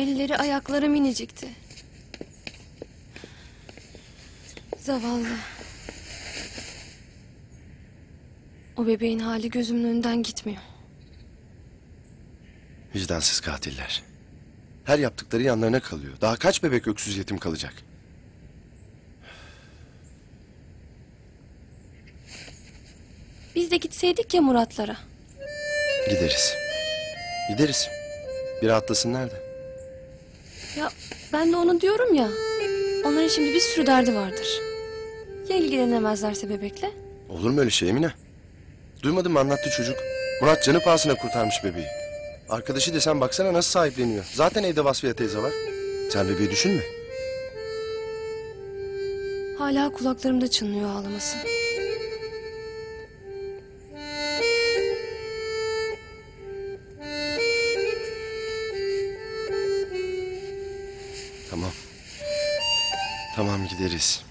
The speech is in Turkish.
Elleri ayakları minicikti. Zavallı. O bebeğin hali gözümün önünden gitmiyor. Vicdansız katiller. Her yaptıkları yanlarına kalıyor. Daha kaç bebek öksüz yetim kalacak? Biz de gitseydik ya Muratlara. Gideriz. Gideriz. Bir rahatlasınlar da. Ya ben de onu diyorum ya. Onların şimdi bir sürü derdi vardır. Ya ilgilenemezlerse bebekle? Olur mu öyle şey Emine? Duymadın mı anlattı çocuk. Murat canı pahasına kurtarmış bebeği. Arkadaşı desen baksana nasıl sahipleniyor. Zaten evde Vasfiye teyze var. Sen bebeği düşünme. Hala kulaklarımda çınlıyor ağlaması. Tamam. Tamam gideriz.